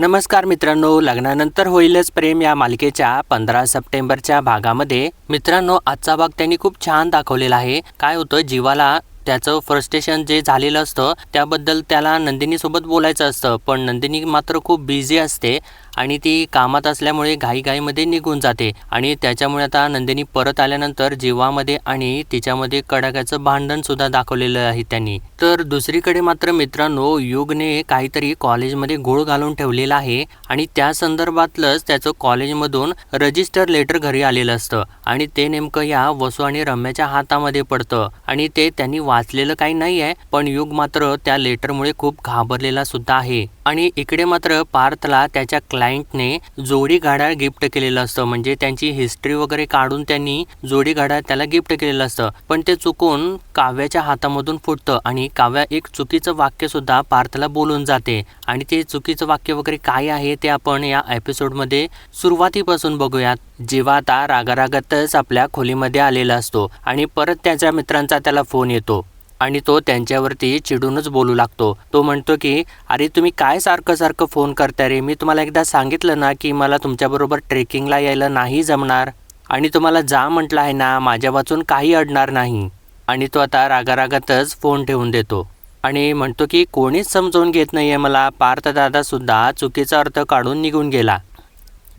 नमस्कार मित्रांनो लग्नानंतर होईलच प्रेम या मालिकेच्या पंधरा सप्टेंबरच्या भागामध्ये. मित्रांनो आजचा भाग त्यांनी खूप छान दाखवलेला आहे. काय होतं जीवाला त्याचं फ्रस्ट्रेशन जे झालेलं असतं त्याबद्दल त्याला नंदिनीसोबत बोलायचं असतं पण नंदिनी मात्र खूप बिझी असते. आणि ती कामात असल्यामुळे घाईघाईमध्ये निघून जाते. आणि त्याच्यामुळे आता नंदिनी परत आल्यानंतर जीवामध्ये आणि तिच्यामध्ये कडाक्याचं भांडण सुद्धा दाखवलेलं आहे त्यांनी. तर दुसरीकडे मात्र मित्रांनो युगने काहीतरी कॉलेजमध्ये गोळ घालून ठेवलेला आहे आणि त्या संदर्भातलंच त्याचं कॉलेजमधून रजिस्टर लेटर घरी आलेलं असतं. आणि ते नेमकं या वसू आणि रम्याच्या हातामध्ये पडतं. आणि ते त्यांनी वाचलेलं काही नाही आहे पण युग मात्र त्या लेटरमुळे खूप घाबरलेला सुद्धा आहे. आणि इकडे मात्र पार्थला त्याच्या क्लायंटने जोडी घड्याळ गिफ्ट केलेलं असतं. म्हणजे त्यांची हिस्ट्री वगैरे काढून त्यांनी जोडी घड्याळ त्याला गिफ्ट केलेलं असतं. पण ते चुकून काव्याच्या हातामधून फुटतं आणि काव्या एक चुकीचं वाक्य सुद्धा पार्थला बोलून जाते. आणि ते चुकीचं वाक्य वगैरे काय आहे ते आपण या एपिसोडमध्ये सुरुवातीपासून बघूयात. जेव्हा आता रागारागातच आपल्या खोलीमध्ये आलेला असतो आणि परत त्याच्या मित्रांचा त्याला फोन येतो. आणि तो त्यांच्यावरती चिडूनच बोलू लागतो. तो म्हणतो की अरे तुम्ही काय सारखं सारखं फोन करता रे? मी तुम्हाला एकदा सांगितलं ना की मला तुमच्याबरोबर ट्रेकिंगला यायला नाही जमणार आणि तुम्हाला जा म्हटलं आहे ना माझ्या वाचून काही अडणार नाही. आणि तो आता रागारागातच फोन ठेवून देतो. आणि म्हणतो की कोणीच समजवून घेत नाही आहे मला पार्थदादासुद्धा चुकीचा अर्थ काढून निघून गेला.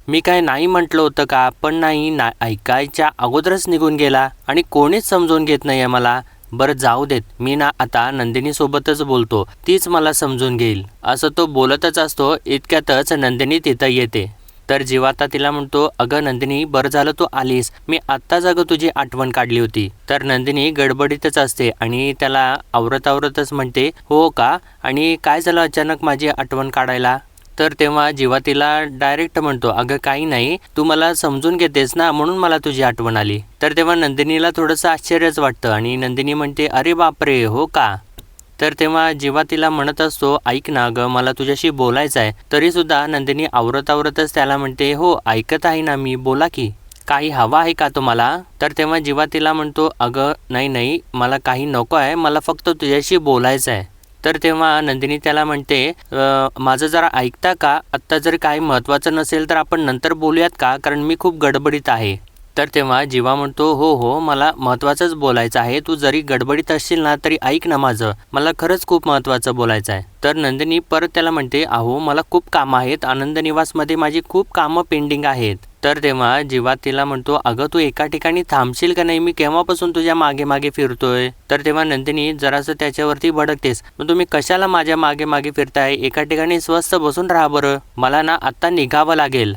मी काय नाही म्हटलं होतं का? पण नाही ना ऐकायच्या अगोदरच निघून गेला आणि कोणीच समजून घेत नाही आहे मला. बरं जाऊ देत. मी ना आता नंदिनीसोबतच बोलतो. तीच मला समजून घेईल. असं तो बोलतच असतो इतक्यातच नंदिनी तिथं येते. तर जीवाता आता तिला म्हणतो अगं नंदिनी बरं झालं तू आलीस. मी आत्ताच अगं तुझी आठवण काढली होती. तर नंदिनी गडबडीतच असते आणि त्याला आवरत आवरतच म्हणते हो का? आणि काय झालं अचानक माझी आठवण काढायला? तर तेव्हा जेव्हा तिला डायरेक्ट म्हणतो अगं काही नाही तू मला समजून घेतेस ना म्हणून मला तुझी आठवण आली. तर तेव्हा नंदिनीला थोडंसं आश्चर्यच वाटतं आणि नंदिनी म्हणते अरे बापरे हो का? तर तेव्हा जेव्हा तिला म्हणत असतो ऐक ना गं मला तुझ्याशी बोलायचं आहे तरीसुद्धा नंदिनी आवरत आवरतच त्याला म्हणते हो ऐकत आहे ना मी बोला की काही हवा आहे का तुम्हाला? तर तेव्हा जेव्हा तिला म्हणतो अगं नाही नाही मला काही नको आहे मला फक्त तुझ्याशी बोलायचं आहे तर तेव्हा नंदिनी त्याला म्हणते माझं जरा ऐकता का? आत्ता जर काही महत्त्वाचं नसेल तर आपण नंतर बोलूयात का? कारण मी खूप गडबडीत आहे. तर तेव्हा जीवा म्हणतो हो हो मला महत्त्वाचंच बोलायचं आहे. तू जरी गडबडीत असशील ना तरी ऐक ना माझं. मला खरंच खूप महत्त्वाचं बोलायचं आहे. तर नंदिनी परत त्याला म्हणते अहो मला खूप कामं आहेत. आनंद निवासमध्ये माझी खूप कामं पेंडिंग आहेत. तर तेव्हा जेव्हा तिला म्हणतो अगं तू एका ठिकाणी थांबशील का नाही? मी केव्हापासून तुझ्या मागे मागे फिरतोय? तर तेव्हा नंदिनी जरासं त्याच्यावरती भडकतेस. मग तुम्ही कशाला माझ्या मागे मागे फिरताय? एका ठिकाणी स्वस्त बसून राहा बरं. मला ना आत्ता निघावं लागेल.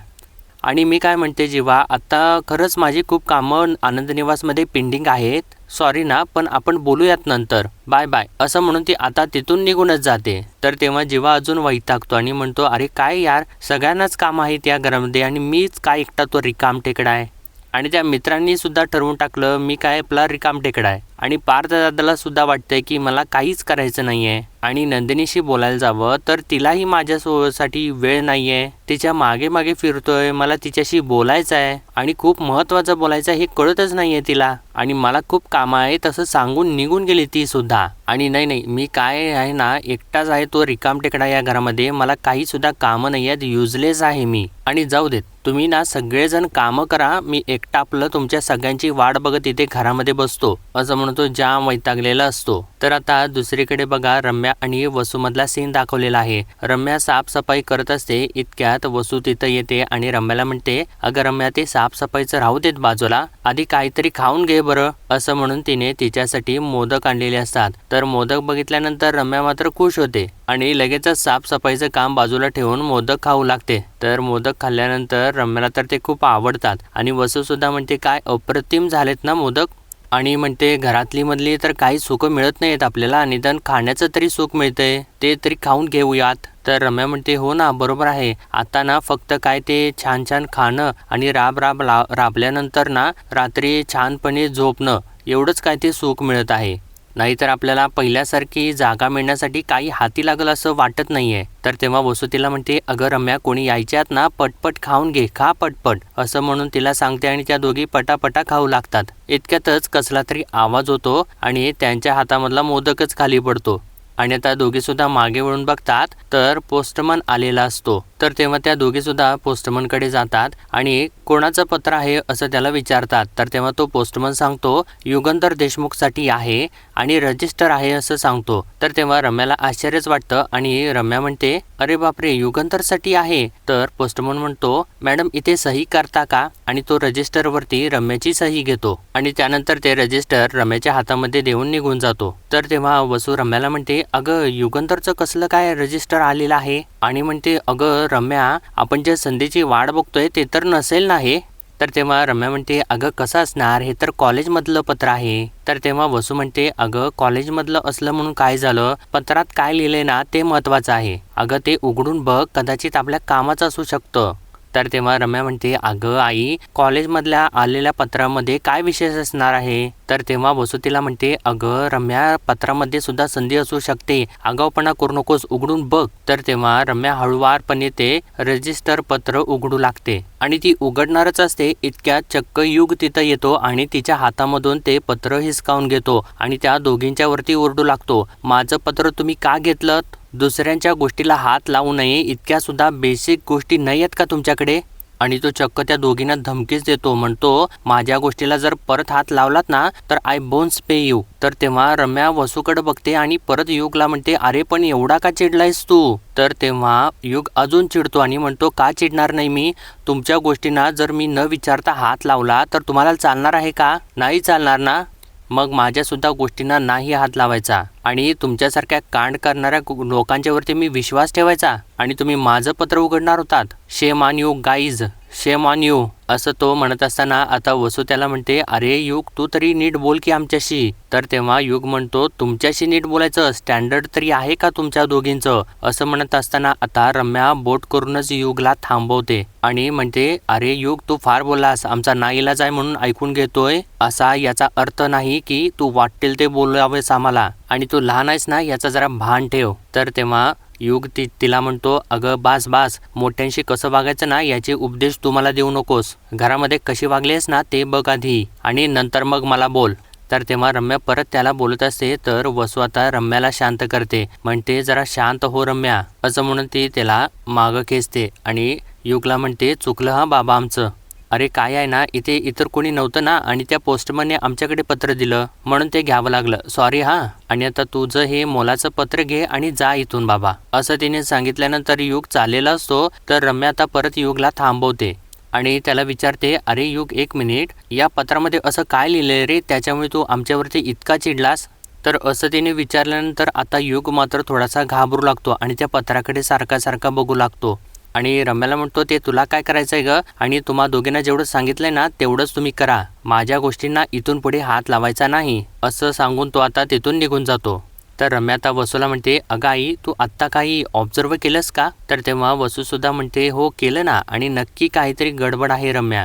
आणि मी काय म्हणते जेव्हा आत्ता खरंच माझी खूप कामं आनंद निवासमध्ये पेंडिंग आहेत? सॉरी ना पण आपण बोलूयात नंतर. बाय बाय असं म्हणून ती आता तिथून निघूनच जाते. तर तेव्हा जेव्हा अजून वैतागतो आणि म्हणतो अरे काय यार सगळ्यांनाच काम आहेत या घरामध्ये आणि मीच काय एकटा तो रिकाम टेकडा आहे? आणि त्या मित्रांनी सुद्धा ठरवून टाकलं मी काय आपला रिकाम टेकडा आहे. आणि पार्थ सुद्धा वाटतंय की मला काहीच करायचं नाही आहे आणि नंदिनीशी बोलायला जावं तर तिलाही माझ्यासाठी वेळ नाही आहे तिच्यामागे मागे फिरतोय मला तिच्याशी बोलायचं आहे आणि खूप महत्त्वाचं बोलायचं आहे हे कळतच नाही आहे तिला. आणि मला खूप कामं आहे तसं सांगून निघून गेली ती सुद्धा. आणि नाही नाही मी काय आहे ना एकटाच आहे तो रिकाम टेकडा या घरामध्ये. मला काही सुद्धा कामं नाही आहेत युजलेस आहे मी. आणि जाऊ देत तुम्ही ना सगळेजण कामं करा. मी एकटा आपलं तुमच्या सगळ्यांची वाट बघत इथे घरामध्ये बसतो. असं म्हणतो जाम वैतागलेला असतो. तर आता दुसरीकडे बघा रम्या आणि वसूमधला सीन दाखवलेला आहे. रम्या साफसफाई करत असते इतक्यात वसू तिथं येते आणि रम्याला म्हणते अगं रम्या ते साफसफाईचं राहू देत बाजूला. आधी काहीतरी खाऊन घे बरं. असं म्हणून तिने तिच्यासाठी मोदक आणलेले असतात. तर मोदक बघितल्यानंतर रम्या मात्र खुश होते आणि लगेचच साफसफाईचं काम बाजूला ठेवून मोदक खाऊ लागते. तर मोदक खाल्ल्यानंतर रम्याला तर ते खूप आवडतात आणि वसू सुद्धा म्हणते काय अप्रतिम झालेत ना मोदक? आणि म्हणते घरातली मधली तर काही सुख मिळत नाहीत आपल्याला. निदान खाण्याचं तरी सुख मिळतंय. ते तरी खाऊन घेऊयात. तर रम्या म्हणते हो ना बरोबर आहे. आता ना फक्त काय ते छान छान खाणं आणि राब राब ला राबल्यानंतर ना रात्री छानपणे झोपणं एवढंच काय ते सुख मिळत आहे. नाहीतर आपल्याला पहिल्यासारखी जागा मिळण्यासाठी काही हाती लागल असं वाटत नाही आहे तर तेव्हा वसू तिला म्हणते अगं रम्या कोणी यायच्यात ना पटपट खाऊन घे खा पटपट असं म्हणून तिला सांगते आणि त्या दोघी पटापटा खाऊ लागतात. इतक्यातच कसला तरी आवाज होतो आणि त्यांच्या हातामधला मोदकच खाली पडतो. आणि आता दोघीसुद्धा मागे वळून बघतात तर पोस्टमन आलेला असतो. तर तेव्हा त्या दोघीसुद्धा पोस्टमनकडे जातात आणि कोणाचं पत्र आहे? असं त्याला विचारतात. तर तेव्हा तो पोस्टमन सांगतो युगंधर देशमुखसाठी आहे आणि रजिस्टर आहे असं सांगतो. तर तेव्हा रम्याला आश्चर्यच वाटतं आणि रम्या म्हणते अरे बापरे युगंतरसाठी आहे. तर पोस्टमन म्हणतो मॅडम इथे सही करता का? आणि तो रजिस्टरवरती रम्याची सही घेतो. आणि त्यानंतर ते रजिस्टर रम्याच्या हातामध्ये देऊन निघून जातो. तर तेव्हा वसू रम्याला म्हणते अगं युगंतरचं कसलं काय रजिस्टर आलेलं आहे? आणि म्हणते अगं रम्या आपण ज्या संधीची वाट बघतोय ते तर नसेल ना हे? तर तेव्हा रम्या म्हणते अगं कसं असणार? हे तर कॉलेजमधलं पत्र आहे. तर तेव्हा वसू म्हणते अगं कॉलेजमधलं असलं म्हणून काय झालं? पत्रात काय लिहिलंय ना ते महत्वाचं आहे. अगं ते उघडून बघ कदाचित आपल्या कामाचं असू शकतं. तर तेव्हा रम्या म्हणते अगं आई कॉलेजमधल्या आलेल्या पत्रामध्ये काय विशेष असणार आहे? तर तेव्हा वसू तिला म्हणते अगं रम्या पत्रामध्ये सुद्धा संधी असू शकते. आगाऊपणा करू नकोस उघडून बघ. तर तेव्हा रम्या हळुवारपणे ते रजिस्टर पत्र उघडू लागते. आणि ती उघडणारच असते इतक्या चक्क युग तिथं येतो आणि तिच्या हातामधून ते पत्र हिसकावून घेतो आणि त्या दोघींच्या वरती ओरडू लागतो. माझं पत्र तुम्ही का घेतलं दुसऱ्यांच्या गोष्टीला हात लावू नये इतक्या सुद्धा बेसिक गोष्टी नाही आहेत का तुमच्याकडे? आणि तो चक्क त्या दोघींना धमकीच देतो म्हणतो माझ्या गोष्टीला जर परत हात लावलात ना तर आय बोन्स पे यू तर तेव्हा रम्या वसूकडे बघते आणि परत युगला म्हणते अरे पण एवढा का चिडलायस तू? तर तेव्हा युग अजून चिडतो आणि म्हणतो का चिडणार नाही मी? तुमच्या गोष्टींना जर मी न विचारता हात लावला तर तुम्हाला चालणार आहे का? नाही चालणार ना. मग माझ्यासुद्धा गोष्टींना नाही हात लावायचा. आणि तुमच्यासारख्या कांड करणाऱ्या लोकांच्यावरती मी विश्वास ठेवायचा आणि तुम्ही माझं पत्र उघडणार होतात. Shame on you guys shame on you असं तो म्हणत असताना आता वसू त्याला म्हणते अरे युग तू तरी नीट बोल की आमच्याशी. तर तेव्हा युग म्हणतो तुमच्याशी नीट बोलायचं स्टँडर्ड तरी आहे का तुमच्या दोघींचं? असं म्हणत असताना आता रम्या बोट करूनच युगला थांबवते आणि म्हणते अरे युग तू फार बोललास आमचा नाईलाज आहे म्हणून ऐकून घेतोय. असा याचा अर्थ नाही की तू वाटेल ते बोलावेस आम्हाला. आणि तू लहान आहेस ना याचा जरा भान ठेव. तर तेव्हा युग ती तिला म्हणतो अगं बास बास मोठ्यांशी कसं वागायचं ना याचे उपदेश तू मला देऊ नकोस. घरामध्ये कशी वागलीस ना ते बघ आधी. आणि नंतर मग मला बोल. तर तेव्हा रम्या परत त्याला बोलत असते तर वसू आता रम्याला शांत करते. म्हणते जरा शांत हो रम्या. असं म्हणून ती त्याला मागं खेचते आणि युगला म्हणते चुकलं हा बाबा आमचं. अरे काय आहे ना इथे इतर कोणी नव्हतं ना आणि त्या पोस्टमनने आमच्याकडे पत्र दिलं. म्हणून ते घ्यावं लागलं. सॉरी हा. आणि आता तुझं हे मोलाचं पत्र घे आणि जा इथून बाबा. असं तिने सांगितल्यानंतर युग चाललेला असतो तर रम्या आता परत युगला थांबवते. आणि त्याला विचारते अरे युग एक मिनिट. या पत्रामध्ये असं काय लिहिलंय रे? त्याच्यामुळे तू आमच्यावरती इतका चिडलास? तर असं तिने विचारल्यानंतर आता युग मात्र थोडासा घाबरू लागतो आणि त्या पत्राकडे सारखा सारखा बघू लागतो. आणि रम्याला म्हणतो ते तुला काय करायचं आहे ग? आणि तुम्हा दोघींना जेवढं सांगितलंय ना तेवढंच तुम्ही करा. माझ्या गोष्टींना इथून पुढे हात लावायचा नाही. असं सांगून तो आता तिथून निघून जातो. तर रम्या आता वसूला म्हणते अगं आई तू आत्ता काही ऑब्झर्व केलंस का? तर तेव्हा वसूसुद्धा म्हणते हो केलं ना. आणि नक्की काहीतरी गडबड आहे रम्या.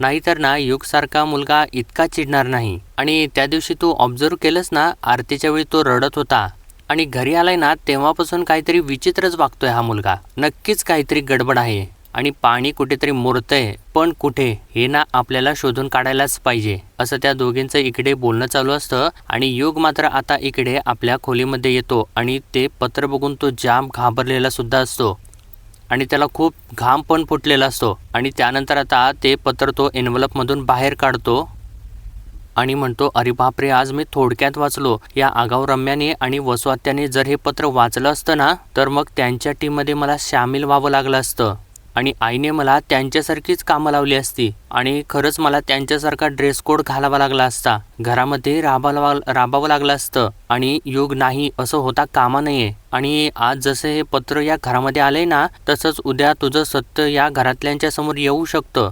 नाहीतर ना युगसारखा मुलगा इतका चिडणार नाही. आणि त्या दिवशी तू ऑब्झर्व केलंस ना आरतीच्या वेळी तो रडत होता. आणि घरी आलाय ना तेव्हापासून काहीतरी विचित्रच वागतोय हा मुलगा. नक्कीच काहीतरी गडबड आहे आणि पाणी कुठेतरी मुरतंय पण कुठे? हे ना आपल्याला शोधून काढायलाच पाहिजे असं त्या दोघींचं इकडे बोलणं चालू असतं आणि योग मात्र आता इकडे आपल्या खोलीमध्ये येतो आणि ते पत्र बघून तो जाम घाबरलेला सुद्धा असतो. आणि त्याला खूप घाम पण फुटलेला असतो आणि त्यानंतर आता ते पत्र तो एनवलपमधून बाहेर काढतो आणि म्हणतो अरे बापरे आज मी थोडक्यात वाचलो. या आगाऊ रम्याने आणि वसवात्याने जर हे पत्र वाचलं असतं ना तर मग त्यांच्या टीममध्ये मला सामील व्हावं लागलं असतं. आणि आईने मला त्यांच्यासारखीच कामं लावली असती. आणि खरंच मला त्यांच्यासारखा ड्रेस कोड घालावा लागला असता. घरामध्ये राबावा राबावं लागलं असतं. आणि युग नाही असं होता कामा नये. आणि आज जसं हे पत्र या घरामध्ये आलंय ना तसंच उद्या तुझं सत्य या घरातल्यांच्या समोर येऊ शकतं.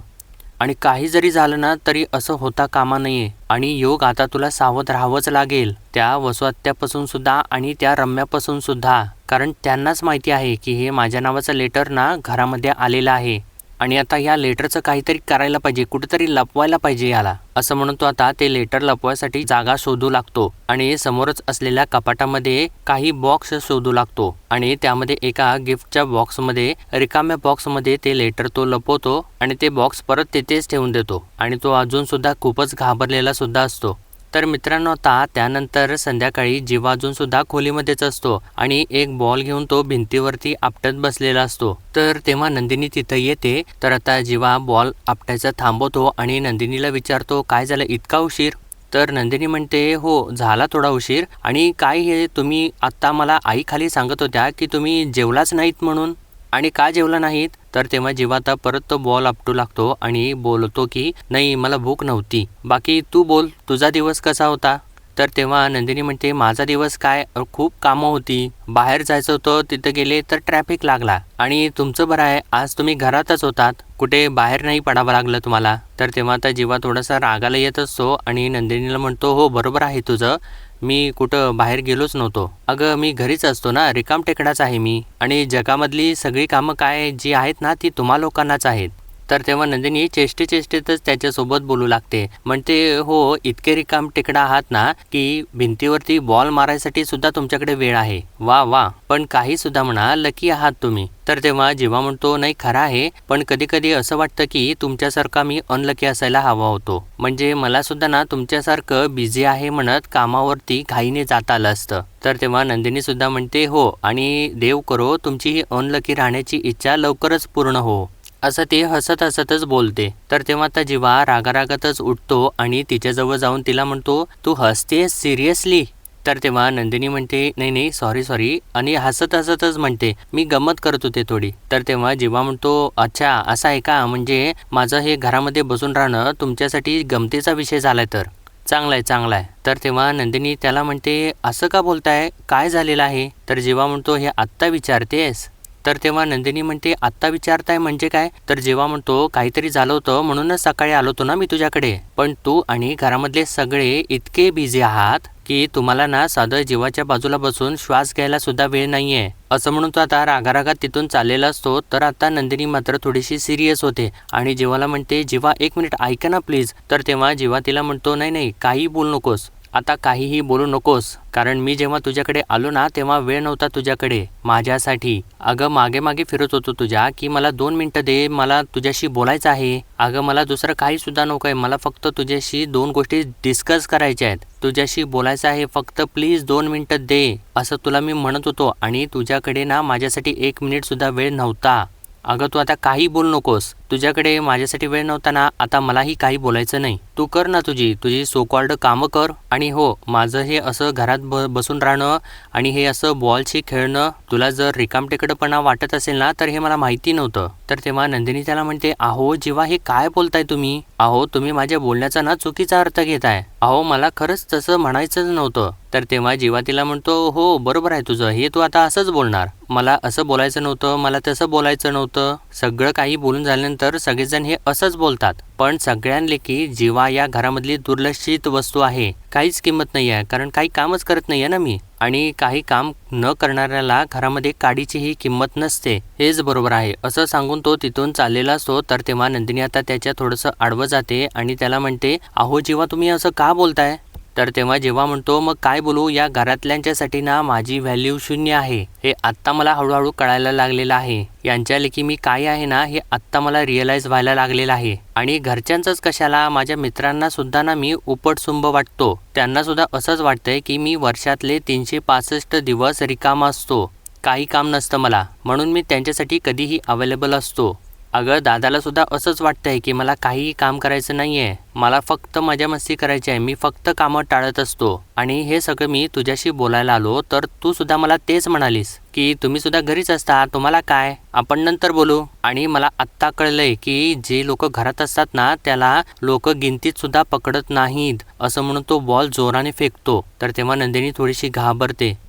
आणि काही जरी झालं ना तरी असं होता कामा नये. आणि योग आता तुला सावध राहावंच लागेल. त्या वसुआत्यापासून सुद्धा आणि त्या रम्यापासून सुद्धा. कारण त्यांनाच माहिती आहे की हे माझ्या नावाचं लेटर ना घरामध्ये आलेलं आहे. आणि आता या लेटरचं काहीतरी करायला पाहिजे कुठेतरी लपवायला पाहिजे याला असं म्हणून तो आता ते लेटर लपवायसाठी जागा शोधू लागतो आणि समोरच असलेल्या कपाटामध्ये काही बॉक्स शोधू लागतो आणि त्यामध्ये एका गिफ्टच्या बॉक्समध्ये रिकाम्या बॉक्समध्ये ते लेटर तो लपवतो आणि ते बॉक्स परत तिथेच ठेवून देतो आणि तो अजून सुद्धा खूपच घाबरलेला सुद्धा असतो. तर मित्रांनो आता त्यानंतर संध्याकाळी जीवा सुद्धा खोलीमध्येच असतो आणि एक बॉल घेऊन तो भिंतीवरती आपटत बसलेला असतो. तर तेव्हा नंदिनी तिथं येते. तर आता जीवा बॉल आपटायचा थांबवतो आणि नंदिनीला विचारतो काय झालं? इतका उशीर? तर नंदिनी म्हणते हो झाला थोडा उशीर आणि काय हे तुम्ही आत्ता मला आईखाली सांगत होत्या की तुम्ही जेवलाच नाहीत म्हणून. आणि का जेवला नाहीत? तर तेव्हा जेव्हा आता परत तो बॉल आपटू लागतो आणि बोलतो की नाही मला भूक नव्हती. बाकी तू बोल तुझा दिवस कसा होता? तर तेव्हा नंदिनी म्हणते माझा दिवस काय? खूप कामं होती. बाहेर जायचं होतं तिथं गेले तर ट्रॅफिक लागला. आणि तुमचं बरं आहे आज तुम्ही घरातच होतात. कुठे बाहेर नाही पडावं लागलं तुम्हाला. तर तेव्हा आता जीवा थोडासा रागाला येत असतो आणि नंदिनीला म्हणतो हो बरोबर आहे तुझं. मी कुठं बाहेर गेलोच नव्हतो. अगं मी घरीच असतो ना. रिकाम टेकडाच आहे मी. आणि जगामधली सगळी कामं काय जी आहेत ना ती तुम्हा लोकांनाच आहेत. तर तेव्हा नंदिनी चेष्टे चेष्टेतच त्याच्यासोबत बोलू लागते. म्हणते हो इतके रिकाम टेकडा आहात ना की भिंतीवरती बॉल मारायसाठी सुद्धा तुमच्याकडे वेळ आहे. वा वा. पण काही सुद्धा म्हणा लकी आहात तुम्ही. तर तेव्हा जेव्हा म्हणतो नाही खरं आहे. पण कधी कधी असं वाटतं की तुमच्यासारखा मी अनलकी असायला हवा होतो. म्हणजे मला सुद्धा ना तुमच्यासारखं बिझी आहे म्हणत कामावरती घाईने जात आलं असतं. तर तेव्हा नंदिनी सुद्धा म्हणते हो आणि देव करो तुमची ही अनलकी राहण्याची इच्छा लवकरच पूर्ण हो. असं ते हसत हसतच बोलते. तर तेव्हा आता जीवा रागारागातच उठतो आणि तिच्याजवळ जाऊन तिला म्हणतो तू हसतेस? सिरियसली? तर तेव्हा नंदिनी म्हणते नाही नाही सॉरी सॉरी. आणि हसत हसतच म्हणते मी गंमत करत होते थोडी. तर तेव्हा जेव्हा म्हणतो अच्छा असं आहे का? म्हणजे माझं हे घरामध्ये बसून राहणं तुमच्यासाठी गमतीचा विषय झालाय तर. चांगला आहे चांगला आहे तर तेव्हा नंदिनी त्याला म्हणते असं का बोलताय? काय झालेलं आहे? तर जेव्हा म्हणतो हे आत्ता विचारतेस. तर तेव्हा नंदिनी म्हणते आत्ता विचारताय म्हणजे काय? तर जेव्हा म्हणतो काहीतरी झालं होतं म्हणूनच सकाळी आलो होतो ना मी तुझ्याकडे. पण तू आणि घरामधले सगळे इतके बिझी आहात की तुम्हाला ना साधं जीवाच्या बाजूला बसून श्वास घ्यायला सुद्धा वेळ नाहीये. असं म्हणून तो आता रागारागात तिथून चाललेला असतो. तर आता नंदिनी मात्र थोडीशी सिरियस होते आणि जीवाला म्हणते जीवा एक मिनिट ऐका ना प्लीज तर तेव्हा जीवा तिला म्हणतो नाही नाही काही बोलू नकोस. आता काहीही बोलू नकोस कारण मी जेव्हा तुझ्याकडे आलो ना तेव्हा वेळ नव्हता तुझ्याकडे. माझ्यासाठी. अगं मागे मागे फिरत होतो तुझ्या की मला दोन मिनटं दे मला तुझ्याशी बोलायचं आहे. अगं मला दुसरं काही सुद्धा नको आहे मला फक्त तुझ्याशी दोन गोष्टी डिस्कस करायच्या आहेत. तुझ्याशी बोलायचं आहे फक्त प्लीज दोन मिनटं दे असं तुला मी म्हणत होतो. आणि तुझ्याकडे ना माझ्यासाठी एक मिनिट सुद्धा वेळ नव्हता. अगं तू आता काही बोलू नकोस. तुझ्याकडे माझ्यासाठी वेळ नव्हता ना आता मलाही काही बोलायचं नाही. तू कर ना तुझी. तुझी सोकॉल्ड कामं कर आणि हो माझं हे असं घरात ब बसून राहणं आणि हे असं बॉलशी खेळणं तुला जर रिकामटेकडपणा वाटत असेल ना तर हे मला माहिती नव्हतं. तर तेव्हा नंदिनी त्याला म्हणते अहो जेव्हा हे काय बोलताय तुम्ही? अहो तुम्ही माझ्या बोलण्याचा ना चुकीचा अर्थ घेताय. अहो मला खरंच तसं म्हणायचंच नव्हतं. तर तेव्हा जेव्हा तिला म्हणतो हो बरोबर आहे तुझं. हे तू आता असंच बोलणार. मला असं बोलायचं नव्हतं. मला तसं बोलायचं नव्हतं. सगळं काही बोलून झाल्यानंतर सगळेजण हे असंच बोलतात. पण सगळ्यांपैकी जीवा या घरामधली दुर्लक्षित वस्तू आहे. काहीच किंमत नाही आहे कारण काही कामच करत नाही आहे ना मी. आणि काही काम न करणाऱ्याला घरामध्ये काडीचीही किंमत नसते. हेच बरोबर आहे. असं सांगून तो तिथून चाललेला असतो. तर तेव्हा नंदिनी आता त्याच्या थोडंसं आडवं जाते आणि त्याला म्हणते अहो जेव्हा तुम्ही असं का बोलताय? तर तेव्हा जेव्हा म्हणतो मग काय बोलू? या घरातल्यांच्यासाठी ना माझी व्हॅल्यू शून्य आहे. हे आत्ता मला हळूहळू कळायला लागलेलं आहे. यांच्या लेखी मी काय आहे ना हे आत्ता मला रिअलाईज व्हायला लागलेलं आहे. आणि घरच्यांचंच कशाला? माझ्या मित्रांना सुद्धा ना मी उपटसुंब वाटतो. त्यांना सुद्धा असंच वाटतंय की मी वर्षातले तीनशे पासष्ट दिवस रिकामा असतो. काही काम नसतं मला. म्हणून मी त्यांच्यासाठी कधीही अवेलेबल असतो. अगं दादालासुद्धा असंच असंच वाटतंय की मला काहीही काम करायचं नाही आहे मला फक्त मजा मस्ती करायची आहे. मी फक्त कामं टाळत असतो. आणि हे सगळं मी तुझ्याशी बोलायला आलो तर तू सुद्धा मला तेच म्हणालीस की तुम्ही सुद्धा घरीच असता. तुम्हाला काय? आपण नंतर बोलू. आणि मला आत्ता कळलंय की जे लोक घरात असतात ना त्याला लोक गिनतीत सुद्धा पकडत नाहीत. असं म्हणून तो बॉल जोराने फेकतो. तर तेव्हा नंदिनी थोडीशी घाबरते.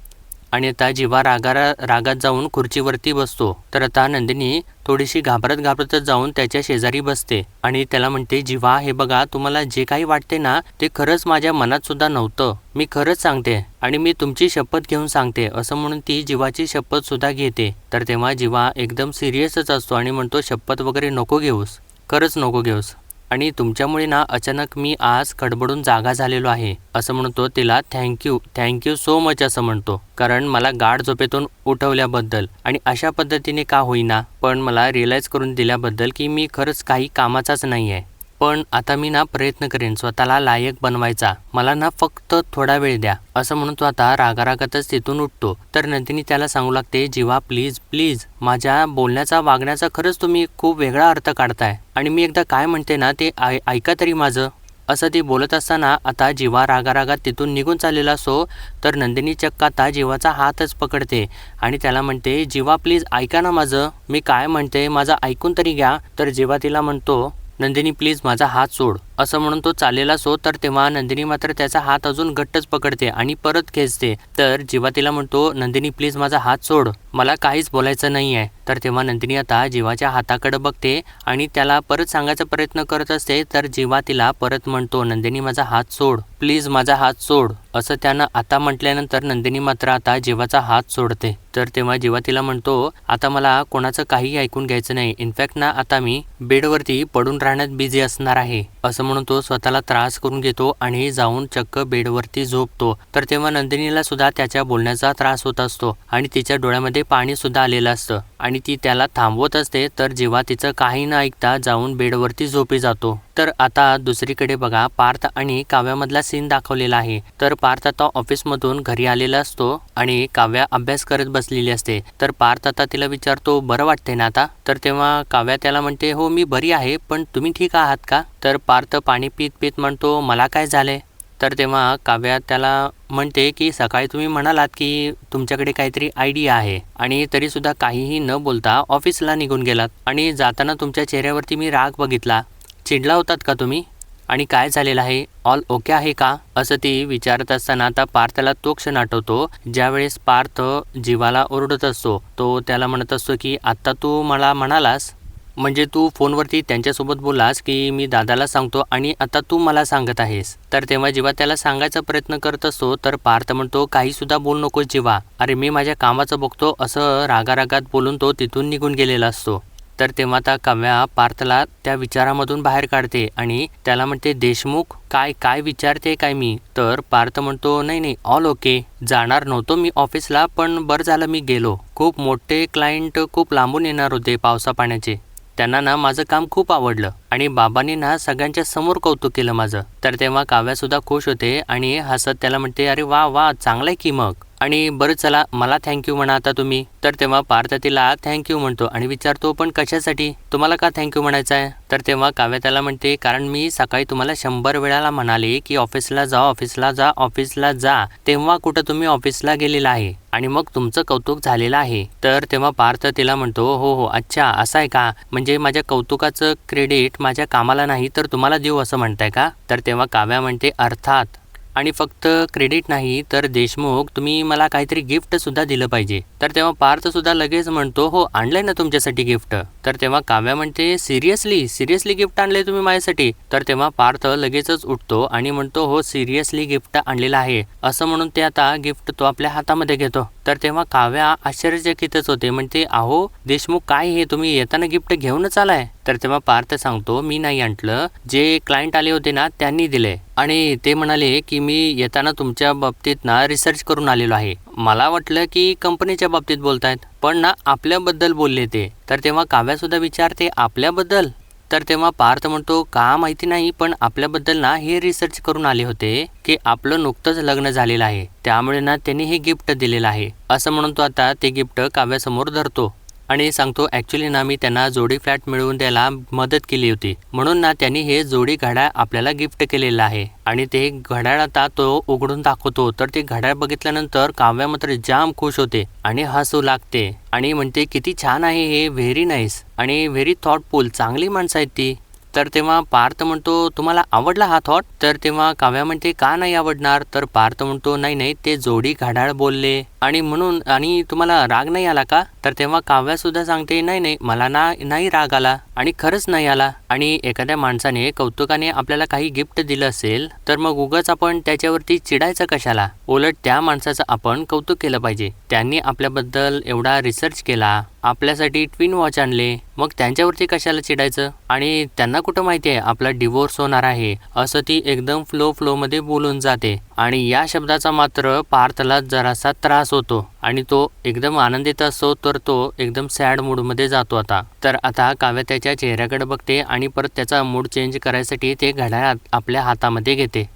आणि आता जिवा रागारा रागात जाऊन खुर्चीवरती बसतो तर आता नंदिनी थोडीशी घाबरत घाबरतच जाऊन त्याच्या शेजारी बसते आणि त्याला म्हणते जिवा हे बघा तुम्हाला जे काही वाटते ना ते खरंच माझ्या मनात सुद्धा नव्हतं. मी खरंच सांगते आणि मी तुमची शपथ घेऊन सांगते. असं म्हणून ती जीवाची शपथ सुद्धा घेते. तर तेव्हा जिवा एकदम सिरियसच असतो आणि म्हणतो शपथ वगैरे नको घेऊस. खरंच नको घेऊस. आणि तुमच्यामुळे ना अचानक मी आज खडबडून जागा झालेलो आहे असं म्हणतो तिला थँक्यू थँक्यू सो मच असं म्हणतो. कारण मला गाढ झोपेतून उठवल्याबद्दल आणि अशा पद्धतीने का होईना पण मला रिअलाईज करून दिल्याबद्दल की मी खरंच काही कामाचाच नाही आहे पण आता मी ना प्रयत्न करेन स्वतःला लायक बनवायचा. मला ना फक्त थोडा वेळ द्या. असं म्हणून तो आता रागारागातच तिथून उठतो. तर नंदिनी त्याला सांगू लागते जीवा प्लीज प्लीज माझ्या बोलण्याचा वागण्याचा खरंच तुम्ही खूप वेगळा अर्थ काढताय. आणि मी एकदा काय म्हणते ना ते आय ऐका तरी माझं. असं ती बोलत असताना आता जीवा रागारागात तिथून निघून चाललेला असो तर नंदिनी चक्क आता जीवाचा हातच पकडते आणि त्याला म्हणते जीवा प्लीज ऐका ना माझं. मी काय म्हणते माझं ऐकून तरी घ्या. तर जीवा तिला म्हणतो नंदिनी प्लीज माझा हात सोड. असं म्हणून तो चाललेला असो तर तेव्हा नंदिनी मात्र त्याचा हात अजून घट्टच पकडते आणि परत खेचते. तर जीवा तिला म्हणतो नंदिनी प्लीज माझा हात सोड. मला काहीच बोलायचं नाही आहे तर तेव्हा नंदिनी आता जीवाच्या हाताकडे बघते आणि त्याला परत सांगायचा प्रयत्न करत असते. तर जीवा तिला परत म्हणतो नंदिनी माझा हात सोड. प्लीज माझा हात सोड. असं त्यानं आता म्हटल्यानंतर नंदिनी मात्र आता जीवाचा हात सोडते. तर तेव्हा जीवा तिला म्हणतो आता मला कोणाचं काही ऐकून घ्यायचं नाही. इनफॅक्ट ना आता मी बेडवरती पडून राहण्यात बिझी असणार आहे. असं म्हणून तो स्वतःला त्रास करून घेतो आणि जाऊन चक्क बेडवरती झोपतो. तर तेव्हा नंदिनीला सुद्धा त्याच्या बोलण्याचा त्रास होत असतो आणि तिच्या डोळ्यामध्ये पाणी सुद्धा आलेलं असतं आणि ती त्याला थांबवत असते तर जेव्हा तिचं काही न ऐकता जाऊन बेडवरती झोपी जातो. तर आता दुसरीकडे बघा पार्थ आणि काव्यामधला सीन दाखवलेला आहे. तर पार्थ आता ऑफिसमधून घरी आलेला असतो आणि काव्या अभ्यास करत बसलेली असते. तर पार्थ आता तिला विचारतो बरं वाटते ना आता? तर तेव्हा काव्या त्याला म्हणते हो मी बरी आहे पण तुम्ही ठीक आहात का? तर पार्थ पाणी पीत पित म्हणतो मला काय झाले तर तेव्हा काव्या त्याला म्हणते की सकाळी तुम्ही म्हणालात की तुमच्याकडे काहीतरी आयडिया आहे आणि तरीसुद्धा काहीही न बोलता ऑफिसला निघून गेलात आणि जाताना तुमच्या चेहऱ्यावरती मी राग बघितला. चिडला होतात का तुम्ही? आणि काय झालेलं आहे? ऑल ओके आहे का? असं ती विचारत असताना आता पार्थला तो क्षण आठवतो ज्यावेळेस पार्थ जीवाला ओरडत असतो. तो त्याला म्हणत असतो की आत्ता तू मला म्हणालास म्हणजे तू फोनवरती त्यांच्यासोबत बोलास की मी दादाला सांगतो आणि आता तू मला सांगत आहेस. तर तेव्हा जेव्हा त्याला सांगायचा प्रयत्न करत असतो तर पार्थ म्हणतो काही सुद्धा बोल नको जेव्हा अरे मी माझ्या कामाचं बघतो असं रागारागात बोलून तो तिथून निघून गेलेला असतो. तर तेव्हा त्या काव्या पार्थला त्या विचारामधून बाहेर काढते आणि त्याला म्हणते देशमुख काय काय विचारते काय मी? तर पार्थ म्हणतो नाही नाही ऑल ओके जाणार नव्हतो मी ऑफिसला पण बरं झालं मी गेलो. खूप मोठे क्लायंट खूप लांबून येणार होते पावसा पाण्याचे त्यांना ना माझं काम खूप आवडलं आणि बाबांनी ना सगळ्यांच्या समोर कौतुक केलं माझं. तर तेव्हा काव्यासुद्धा खुश होते आणि हसत त्याला म्हणते अरे वा वा चांगलं आहे की मग? आणि बरं चला मला थँक्यू म्हणा आता तुम्ही. तर तेव्हा पार्थ तिला थँक्यू म्हणतो. आणि विचारतो पण कशासाठी? तुम्हाला का थँक्यू म्हणायचं आहे तर तेव्हा काव्या त्याला म्हणते कारण मी सकाळी तुम्हाला शंभर वेळाला म्हणाले की ऑफिसला जा ऑफिसला जा ऑफिसला जा. तेव्हा कुठं तुम्ही ऑफिसला गेलेला आहे? आणि मग तुमचं कौतुक झालेलं आहे. तर तेव्हा पार्थ तिला म्हणतो हो हो अच्छा असं आहे का? म्हणजे माझ्या कौतुकाचं क्रेडिट माझ्या कामाला नाही तर तुम्हाला देऊ असं म्हणताय का? तर तेव्हा काव्या म्हणते अर्थात आणि फक्त क्रेडिट नाही तर देशमुख तुम्ही मला काहीतरी गिफ्ट सुद्धा दिलं पाहिजे. तर तेव्हा पार्थ सुद्धा लगेच म्हणतो हो आणलंय ना तुमच्यासाठी गिफ्ट तर तेव्हा काव्या म्हणते सिरियसली सिरियसली गिफ्ट आणलंय तुम्ही माझ्यासाठी? तर तेव्हा पार्थ लगेचच उठतो आणि म्हणतो हो सिरियसली गिफ्ट आणलेलं आहे. असं म्हणून ते आता गिफ्ट तो आपल्या हातामध्ये घेतो. तर तेव्हा काव्या आश्चर्यचकितच होते. म्हणते अहो देशमुख काय हे तुम्ही येताना गिफ्ट घेऊनच आलाय. तर तेव्हा पार्थ सांगतो मी नाही आणलं. जे क्लायंट आले होते ना त्यांनी दिले. आणि ते म्हणाले की मी येताना तुमच्या बाबतीत ना रिसर्च करून आलेलो आहे. मला वाटलं की कंपनीच्या बाबतीत बोलतायत. पण ना आपल्याबद्दल बोलले ते. तर तेव्हा काव्या सुद्धा विचारते आपल्याबद्दल? तर तेव्हा पार्थ म्हणतो का माहिती नाही पण आपल्याबद्दल ना हे रिसर्च करून आले होते की आपलं नुकतंच लग्न झालेलं आहे. त्यामुळे ना त्यांनी हे गिफ्ट दिलेलं आहे. असं म्हणून तो आता ते गिफ्ट काव्यासमोर धरतो. आणि सांगतो ॲक्च्युली ना मी त्यांना जोडी फ्लॅट मिळवून द्यायला मदत केली होती. म्हणून ना त्यांनी हे जोडी घड्याळ आपल्याला गिफ्ट केलेलं आहे. आणि ते घड्याळ आता तो उघडून दाखवतो. तर ते घड्याळ बघितल्यानंतर काव्या मात्र जाम खुश होते आणि हसू लागते. आणि म्हणते किती छान आहे हे व्हेरी नाईस. आणि व्हेरी थॉटफुल चांगली माणसं आहेत ती. तर तेव्हा पार्थ म्हणतो तुम्हाला आवडला हा थॉट तर तेव्हा काव्या म्हणते का नाही आवडणार? तर पार्थ म्हणतो नाही नाही ते जोडी घाडाळ बोलले. आणि म्हणून आणि तुम्हाला राग नाही आला का? तर तेव्हा काव्या सुद्धा सांगते नाही नाही मला ना नाही राग आला आणि खरंच नाही आला. आणि एखाद्या माणसाने कौतुकाने आपल्याला काही गिफ्ट दिलं असेल तर मग उगाच आपण त्याच्यावरती चिडायचं कशाला? उलट त्या माणसाचं आपण कौतुक केलं पाहिजे. त्यांनी आपल्याबद्दल एवढा रिसर्च केला आपल्यासाठी ट्विन वॉच आणले मग त्यांच्यावरती कशाला चिडायचं? आणि त्यांना कुठं माहिती आहे? आपला डिवोर्स होणार आहे असं ती एकदम फ्लो फ्लोमध्ये बोलून जाते. आणि या शब्दाचा मात्र पार्थला जरासा त्रास होतो. आणि तो एकदम आनंदित असतो तर तो एकदम सॅड मूडमध्ये जातो आता. तर आता काव्य त्याच्या चेहऱ्याकडे बघते आणि परत त्याचा मूड चेंज करायसाठी ते घड्याळ आपल्या हातामध्ये घेते.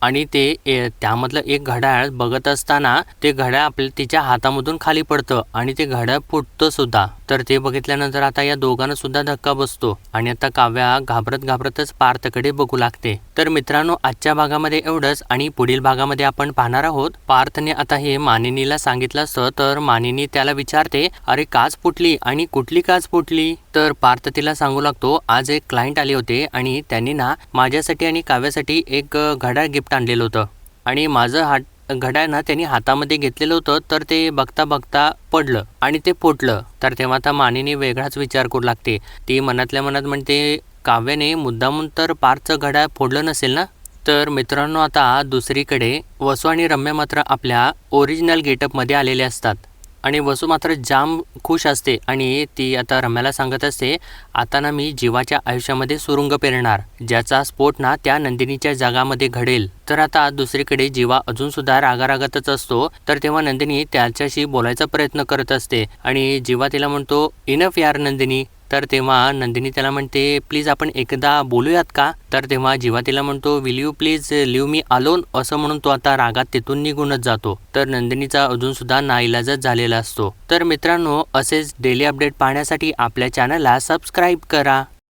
आणि ते ए- त्यामधलं एक घड्याळ बघत असताना ते घड्याळ आपल्या तिच्या हातामधून खाली पडतं आणि ते घड्याळ फुटतं सुद्धा. तर ते बघितल्यानंतर आता या दोघांना सुद्धा धक्का बसतो आणि आता काव्या घाबरत घाबरतच पार्थकडे बघू लागते. तर मित्रांनो आजच्या भागामध्ये एवढंच आणि पुढील भागामध्ये आपण पाहणार आहोत. पार्थने आता हे मानिनीला सांगितलं असतं तर मानिनी त्याला विचारते अरे काच फुटली आणि कुठली काच फुटली? तर पार्थ तिला सांगू लागतो आज एक क्लायंट आले होते आणि त्यांनी ना माझ्यासाठी आणि काव्यासाठी एक घड्याळ गिफ्ट आणलेलं होतं आणि माझं हात घड्याळ ना त्यांनी हातामध्ये घेतलेलं होतं तर ते बघता बघता पडलं आणि ते फुटलं. तर तेव्हा आता मानेने वेगळाच विचार करू लागते. ती मनातल्या मनात म्हणते काव्याने मुद्दामून तर पारचं घड्याळ फोडलं नसेल ना? तर मित्रांनो आता दुसरीकडे वसू आणि रम्या मात्र आपल्या ओरिजिनल गेटअपमध्ये आलेले असतात. आणि वसू मात्र जाम खुश असते आणि ती आता रम्याला सांगत असते आता ना मी जीवाच्या आयुष्यामध्ये सुरुंग पेरणार ज्याचा स्फोट ना त्या नंदिनीच्या जागामध्ये घडेल. तर आता दुसरीकडे जीवा अजून सुद्धा रागारागातच असतो तर तेव्हा नंदिनी त्याच्याशी बोलायचा प्रयत्न करत असते आणि जीवा तिला म्हणतो इनफ यार नंदिनी तर तेव्हा नंदिनी त्याला म्हणते प्लीज आपण एकदा बोलूयात का? तर तेव्हा जीवा तिला म्हणतो will you please leave me alone असं म्हणून तो आता रागात तिथून निघूनच जातो. तर नंदिनीचा अजून सुद्धा नाईलाजच झालेला असतो. तर मित्रांनो असेच डेली अपडेट पाहण्यासाठी आपल्या चॅनलला सबस्क्राईब करा.